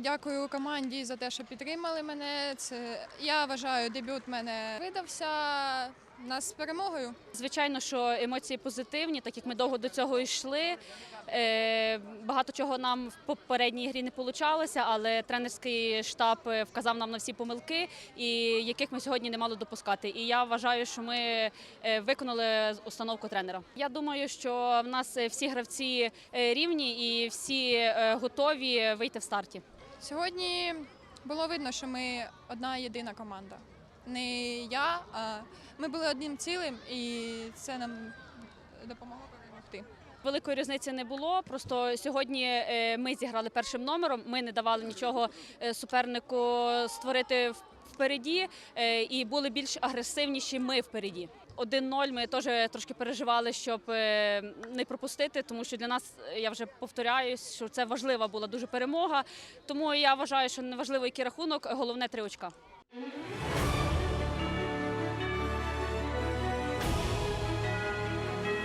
Дякую команді за те, що підтримали мене. Це я вважаю, дебют мене видався. Нас з перемогою. Звичайно, що емоції позитивні, так як ми довго до цього йшли. Е, Багато чого нам в попередній грі не получалося, але тренерський штаб е, вказав нам на всі помилки, і яких ми сьогодні не мали допускати. І я вважаю, що ми е, виконали установку тренера. Я думаю, що в нас всі гравці рівні і всі готові вийти в старті. Сьогодні було видно, що ми одна єдина команда. Не я, а ми були одним цілим, і це нам допомогло перемогти. Великої різниці не було. Просто сьогодні е, ми зіграли першим номером. Ми не давали нічого е, супернику створити впереді е, і були більш агресивніші. Ми впереді. 1-0 ми теж трошки переживали, щоб не пропустити, тому що для нас я вже повторяюсь, що це важлива була дуже перемога. Тому я вважаю, що неважливо, який рахунок, головне три очка.